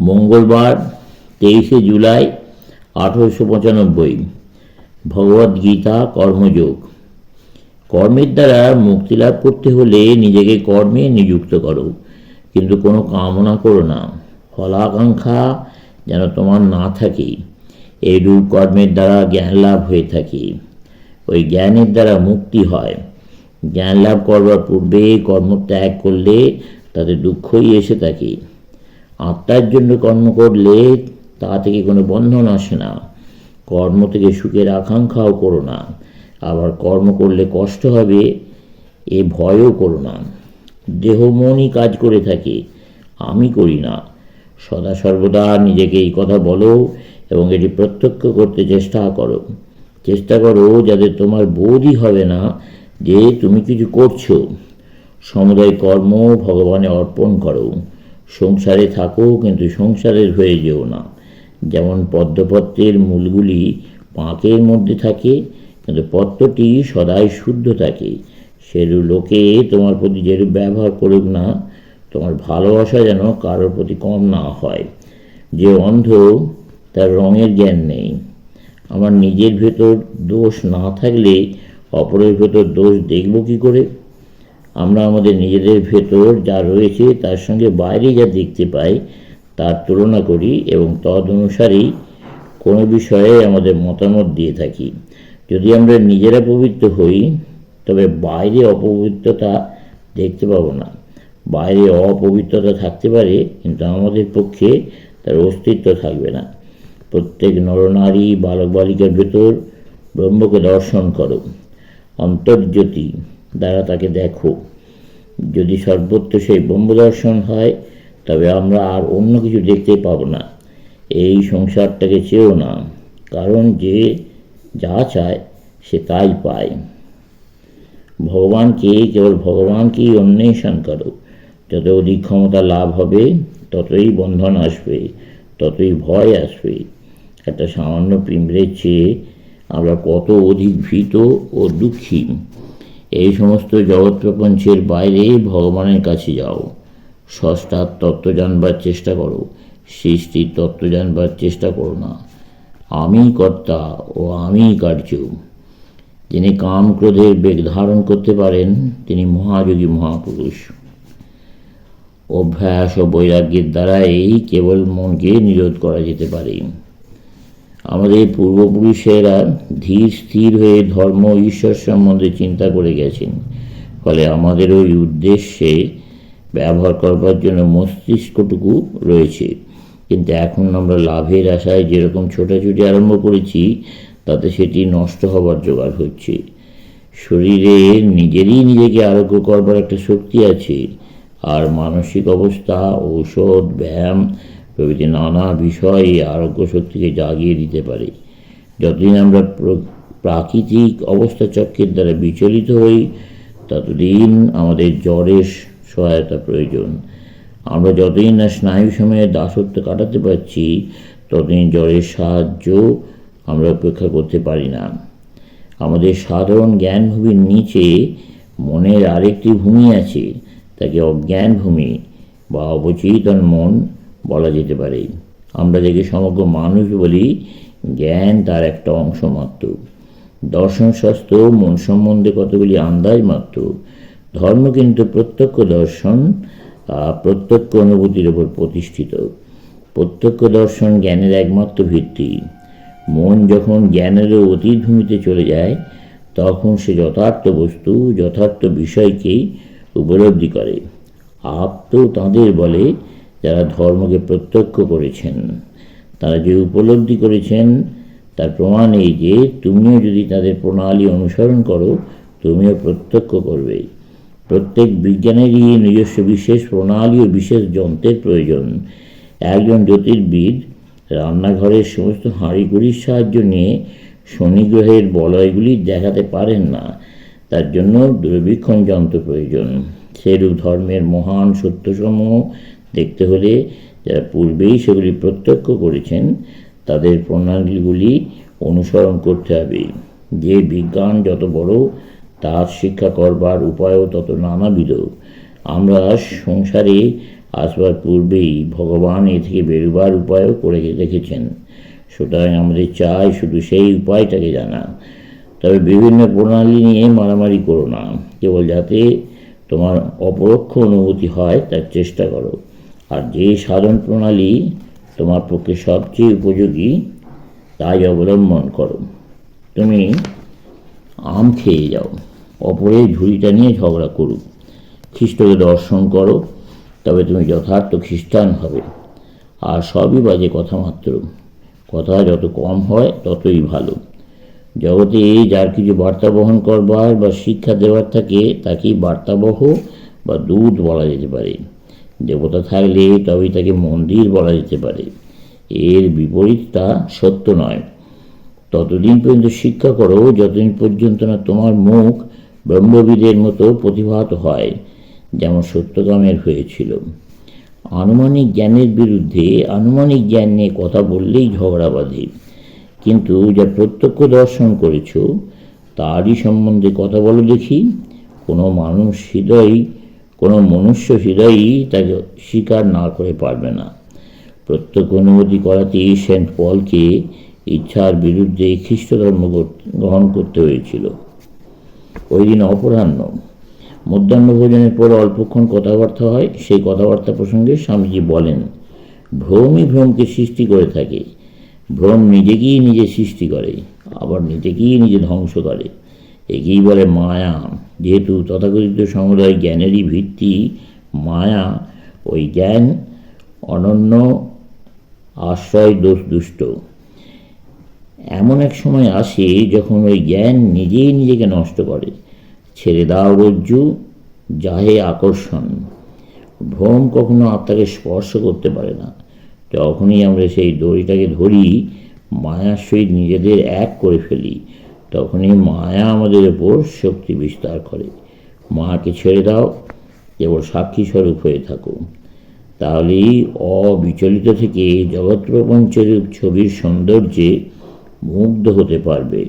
মঙ্গলবার, তেইশে জুলাই, আঠেরোশো পঁচানব্বই। ভগবদ্গীতা কর্মযোগ। কর্মের দ্বারা মুক্তি লাভ করতে হলে নিজেকে কর্মে নিযুক্ত করো। কিন্তু কোনো কামনা করো না। ফলাকাঙ্ক্ষা যেন তোমার না থাকে। এই রূপ কর্মের দ্বারা জ্ঞান লাভ হয়ে থাকে। ওই জ্ঞানের দ্বারা মুক্তি হয়। জ্ঞান লাভ করবার পূর্বে কর্ম ত্যাগ করলে তাতে দুঃখই এসে থাকে। আত্মার জন্য কর্ম করলে তা থেকে কোনো বন্ধন আসে না। কর্ম থেকে সুখের আকাঙ্ক্ষাও করো না। আবার কর্ম করলে কষ্ট হবে, এ ভয়ও করো না। দেহ মনই কাজ করে থাকে, আমি করি না। সদা সর্বদা নিজেকে এই কথা বলো এবং এটি প্রত্যক্ষ করতে চেষ্টা করো। চেষ্টা করো যাতে তোমার বোধই হবে না যে তুমি কিছু করছ। সমুদায় কর্ম ভগবানে অর্পণ করো। সংসারে থাকো, কিন্তু সংসারের হয়ে যেও না। যেমন পদ্মপত্রের মূলগুলি পাঁকের মধ্যে থাকে, কিন্তু পত্রটি সদাই শুদ্ধ থাকে। সেরূপ লোকে তোমার প্রতি যেরূপ ব্যবহার করুক না, তোমার ভালোবাসা যেন কারোর প্রতি কম না হয়। যে অন্ধ, তার রঙের জ্ঞান নেই। আমার নিজের ভেতর দোষ না থাকলে অপরের ভেতর দোষ দেখব কি করে? আমরা আমাদের নিজেদের ভেতর যা রয়েছে তার সঙ্গে বাইরে যা দেখতে পাই, তার তুলনা করি এবং তদ অনুসারেই কোনো বিষয়ে আমাদের মতামত দিয়ে থাকি। যদি আমরা নিজেরা পবিত্র হই, তবে বাইরে অপবিত্রতা দেখতে পাবো না। বাইরে অপবিত্রতা থাকতে পারে, কিন্তু আমাদের পক্ষে তার অস্তিত্ব থাকবে না। প্রত্যেক নরনারী বালক বালিকার ভেতর ব্রহ্মকে দর্শন করো। অন্তর্জ্যোতি দ্বারা তাকে দেখো। যদি সর্বত্র সেই ব্রহ্ম দর্শন হয়, তবে আমরা আর অন্য কিছু দেখতে পাবো না। এই সংসারটাকে চেয়েও না, কারণ যে যা চায় সে তাই পায়। ভগবানকে কেবল ভগবানকেই অন্বেষণ করো। যত অধিক ক্ষমতা লাভ হবে, ততই বন্ধন আসবে, ততই ভয় আসবে। একটা সামান্য পিঁপড়ের চেয়ে আমরা কত অধিক ভীত ও দুঃখী। সমস্ত জগৎ প্রপঞ্চের বাইরে ভগবানের কাছে যাও। ষষ্ঠার তত্ত্ব জানবার চেষ্টা করো। সৃষ্টির তত্ত্ব জানবার চেষ্টা করো না। আমি কর্তা ও আমি কার্য। যিনি কাম ক্রোধের বেগ ধারণ করতে পারেন, তিনি মহাযোগী মহাপুরুষ। অভ্যাস ও বৈরাগ্যের দ্বারাই কেবল মনকে নিরোধ করা যেতে পারে। আমাদের পূর্বপুরুষেরা ধীর স্থির হয়ে ধর্ম ঈশ্বর সম্বন্ধে চিন্তা করে গেছেন। ফলে আমাদের ওই উদ্দেশ্যে ব্যবহার করবার জন্য মস্তিষ্কটুকু রয়েছে। কিন্তু এখন আমরা লাভের আশায় যেরকম ছোটাছুটি আরম্ভ করেছি, তাতে সেটি নষ্ট হবার জোগাড় হচ্ছে। শরীরে নিজেরই নিজেকে আরোগ্য করবার একটা শক্তি আছে। আর মানসিক অবস্থা, ঔষধ, ব্যায়াম প্রভৃতি নানা বিষয়ে আরোগ্য শক্তিকে জাগিয়ে দিতে পারে। যতদিন আমরা প্র- প্রাকৃতিক অবস্থা চক্রের দ্বারা বিচলিত হই, ততদিন আমাদের জ্বরের সহায়তা প্রয়োজন। আমরা যতদিন না স্নায়ু সময়ে দাসত্ব কাটাতে পারছি, ততদিন জ্বরের সাহায্য আমরা উপেক্ষা করতে পারি না। আমাদের সাধারণ জ্ঞান ভূমির নিচে মনের আরেকটি ভূমি আছে, তাকে অজ্ঞান ভূমি বা অবচেতন মন বলা যেতে পারে। আমরা যাকে সমগ্র মানুষ বলি, জ্ঞান তার একটা অংশ মাত্র। দর্শনশাস্ত্র, মন সম্বন্ধে কতগুলি আন্দাজ মাত্র। ধর্ম কিন্তু প্রত্যক্ষ দর্শন প্রত্যক্ষ অনুভূতির উপর প্রতিষ্ঠিত। প্রত্যক্ষ দর্শন জ্ঞানের একমাত্র ভিত্তি। মন যখন জ্ঞানেরও অতীত ভূমিতে চলে যায়, তখন সে যথার্থ বস্তু, যথার্থ বিষয়কেই উপলব্ধি করে। আপ্ত তাঁদের বলে যারা ধর্মকে প্রত্যক্ষ করেছেন, তারা যে উপলব্ধি করেছেন, তার প্রমাণ এই যে তুমিও যদি তাদের প্রণালী অনুসরণ করো, তুমিও প্রত্যক্ষ করবে। প্রত্যেক বিজ্ঞানেরই নিজস্ব বিশেষ প্রণালী ও বিশেষ যন্ত্রের প্রয়োজন। একজন জ্যোতির্বিদ রান্নাঘরের সমস্ত হাঁড়িগুড়ির সাহায্য নিয়ে শনি গ্রহের বলয়গুলি দেখাতে পারেন না। তার জন্য দূরবীক্ষণ যন্ত্র প্রয়োজন। সেরূপ ধর্মের মহান সত্যসমূহ দেখতে হলে যারা পূর্বেই সেগুলি প্রত্যক্ষ করেছেন, তাদের প্রণালীগুলি অনুসরণ করতে হবে। যে বিজ্ঞান যত বড়, তার শিক্ষা করবার উপায়ও তত নানাবিধ। আমরা সংসারে আসবার পূর্বেই ভগবান এ থেকে বেরোবার উপায়ও করে রেখেছেন সুতরাং আমাদের চাই শুধু সেই উপায়টাকে জানা। তবে বিভিন্ন প্রণালী নিয়ে মারামারি করো না। কেবল যাতে তোমার অপরোক্ষ অনুভূতি হয়, তার চেষ্টা করো। আর যে সাধন প্রণালী তোমার পক্ষে সবচেয়ে উপযোগী, তাই অবলম্বন করো। তুমি আম খেয়ে যাও, অপরের ঝুড়িটা নিয়ে ঝগড়া করুক খ্রিস্টকে দর্শন করো, তবে তুমি যথার্থ খ্রিস্টান হবে। আর সবই বাজে কথা মাত্র। কথা যত কম হয়, ততই ভালো। জগতে যার কিছু বার্তা বহন করবার বা শিক্ষা দেওয়ার থাকে, তাকেই বার্তাবহ বা দূত বলা যেতে পারে। দেবতা থাকলে তবেই তাকে মন্দির বলা যেতে পারে। এর বিপরীতটা সত্য নয়। ততদিন পর্যন্ত শিক্ষা করো, যতদিন পর্যন্ত না তোমার মুখ ব্রহ্মবিদের মতো প্রতিভাত হয়, যেমন সত্যকামের হয়েছিল। আনুমানিক জ্ঞানের বিরুদ্ধে আনুমানিক জ্ঞান নিয়ে কথা বললেই ঝগড়া বাঁধে। কিন্তু যা প্রত্যক্ষ দর্শন করেছ, তারই সম্বন্ধে কথা বলো দেখি। কোনো মানুষ হৃদয় কোনো মনুষ্য হৃদয়ই তাকে স্বীকার না করে পারবে না। প্রত্যক্ষ অনুমতি করাতেই সেন্ট পলকে ইচ্ছার বিরুদ্ধে খ্রিস্ট ধর্ম গ্রহণ করতে হয়েছিল। ওই দিন অপরাহ্ন। মধ্যাহ্ন ভোজনের পর অল্পক্ষণ কথাবার্তা হয়। সেই কথাবার্তা প্রসঙ্গে স্বামীজি বলেন, ভ্রমই ভ্রমকে সৃষ্টি করে থাকে। ভ্রম নিজেকেই নিজে সৃষ্টি করে, আবার নিজেকেই নিজে ধ্বংস করে। একেই বলে মায়া যেহেতু তথাকথিত সমুদায় জ্ঞানেরই ভিত্তি, মায়া, ওই জ্ঞান অনন্য, আশ্রয় দোষ দুষ্ট। এমন এক সময় আসে যখন ওই জ্ঞান নিজেই নিজেকে নষ্ট করে। ছেড়ে দাও রজ্জু, যাহে আকর্ষণ। ভ্রম কখনো আত্মাকে স্পর্শ করতে পারে না। যখনই আমরা সেই দড়িটাকে ধরি, মায়ার সহিত নিজেদের এক করে ফেলি। তখনই মায়া আমাদের ওপর শক্তি বিস্তার করে। মাকে ছেড়ে দাও, কেবল সাক্ষী স্বরূপ হয়ে থাকো। তাহলেই অবিচলিত থেকে জগৎ প্রপঞ্চের ছবির সৌন্দর্যে মুগ্ধ হতে পারবে।